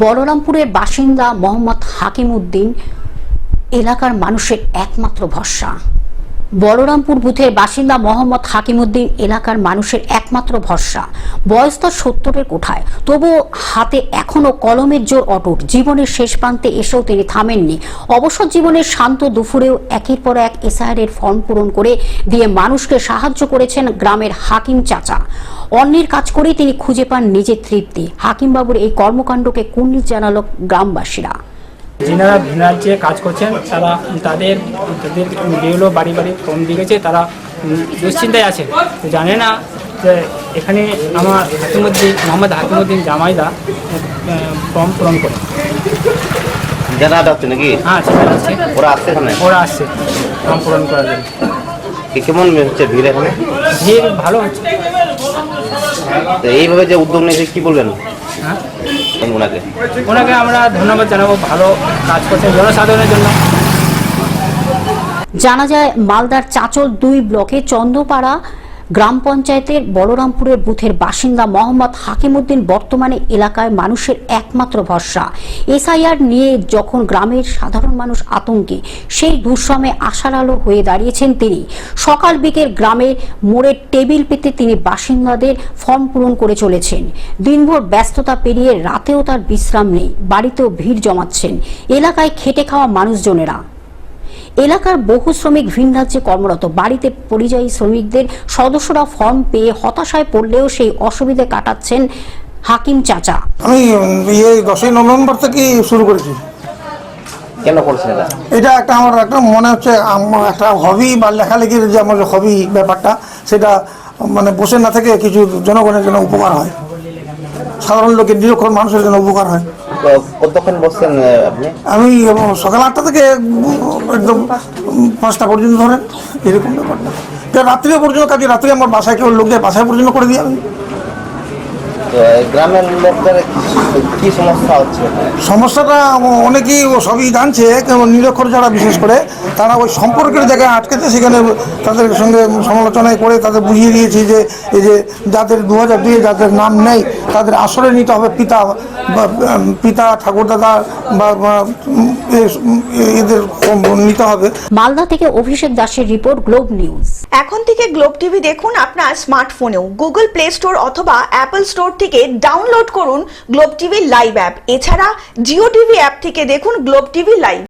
বলরামপুরের বাসিন্দা মোহাম্মদ হাকিম উদ্দিন এলাকার মানুষের একমাত্র ভরসা। বলরামপুর বুথের বাসিন্দা মোহাম্মদ হাকিমউদ্দিন এলাকার মানুষের একমাত্র ভরসা। বয়স তো সত্তরের কোঠায়। তবুও হাতে এখনও কলমের জোর অটুট। জীবনের শেষ প্রান্তে এসেও তিনি থামেননি। অবসর জীবনের শান্ত দুপুরেও একের পর এক এসআইআর ফর্ম পূরণ করে দিয়ে মানুষকে সাহায্য করেছেন গ্রামের হাকিম চাচা। অন্যের কাজ করেই তিনি খুঁজে পান নিজের তৃপ্তি। হাকিমবাবুর এই কর্মকাণ্ডকে কুর্নিশ জানালো গ্রামবাসীরা। যিনারা ভিন রাজ্যে কাজ করছেন তারা তাদের তাদের বিএলও বাড়ি বাড়ি ফোন দিয়ে গেছে তারা দুশ্চিন্তায় আছে। জানে না যে এখানে আমার হাকিমুদ্দিন মোহাম্মদ হাকিমুদ্দিন জামাইদা ফর্ম পূরণ করে। জানা যাচ্ছে নাকি? হ্যাঁ আছে ওরা আসছে এখানে? ওরা আসছে ফর্ম পূরণ করার জন্য। কেমন হচ্ছে ভিড় এখানে? ভিড় ভালো হচ্ছে। এইভাবে যে উদ্যোগ নিয়েছে কি বলবেন? হ্যাঁ? ওনাকে। ওনাকে আমরা ধন্যবাদ জানাব ভালো কাজ করছেন জনসাধারণের জন্য। জানা যায় মালদার চাচল দুই ব্লকে চন্দ্রপাড়া গ্রাম পঞ্চায়েতের বলরামপুরের বুথের বাসিন্দা মোহাম্মদ হাকিমউদ্দিন বর্তমানে এলাকায় মানুষের একমাত্র ভরসা। এসআইআর নিয়ে যখন গ্রামের সাধারণ মানুষ আতঙ্কে, সেই দুঃসময়ে আশার আলো হয়ে দাঁড়িয়েছেন তিনি। সকাল বিকেল গ্রামের মোড়ের টেবিল পেতে তিনি বাসিন্দাদের ফর্ম পূরণ করে চলেছেন। দিনভর ব্যস্ততা পেরিয়ে রাতেও তার বিশ্রাম নেই, বাড়িতেও ভিড় জমাচ্ছেন। এলাকায় খেটে খাওয়া মানুষজনেরা। এলাকার বহু শ্রমিক ভিন রাজ্যে কর্মরত। বাড়িতে পরিযায়ী শ্রমিকদের সদস্যরা ফর্ম পেয়ে হতাশায় পড়লেও সেই অসুবিধে কাটাচ্ছেন হাকিম চাচা। আমি ইয়ে দশই নভেম্বর থেকে শুরু করেছি। কেন করছেন এটা? এটা একটা আমার একটা মনে হচ্ছে আমার একটা হবি বা লেখালেখির যে আমার হবি ব্যাপারটা সেটা মানে বসে না থেকে কিছু জনগণের জন্য উপকার হয়। সাধারণ লোকের নিরক্ষর মানুষের জন্য উপকার হয়। কতক্ষণ বসছেন আপনি? আমি সকাল আটটা থেকে একদম পাঁচটা পর্যন্ত ধরেন এরকম ব্যাপারটা রাত্রিও পর্যন্ত কাজে রাত্রি আমার বাসায় কেউ লোক যায় বাসায় পর্যন্ত করে দিই আমি। গ্রামের লোকদের কি সমস্যা হচ্ছে? সমস্যাটা অনেকেই ও সবই জানছে নিরক্ষর যারা বিশেষ করে তারা ওই সম্পর্কের জায়গায় আটকেছে সেখানে তাদের সঙ্গে সমালোচনায় করে তাদের বুঝিয়ে দিয়েছি যে এই যে যাদের দু হাজার দুয়ে যাদের নাম নেই তাদের আসরে নিতে হবে পিতা পিতা ঠাকুরদাদা বা এদের নিতে হবে। মালদা থেকে অভিষেক দাসের রিপোর্ট গ্লোব নিউজ। এখন থেকে গ্লোব টিভি দেখুন আপনার স্মার্টফোনেও। গুগল প্লে স্টোর অথবা অ্যাপল স্টোর থেকে ডাউনলোড করুন গ্লোব টিভি লাইভ অ্যাপ। এছাড়া জিও টিভি অ্যাপ থেকে দেখুন গ্লোব টিভি লাইভ।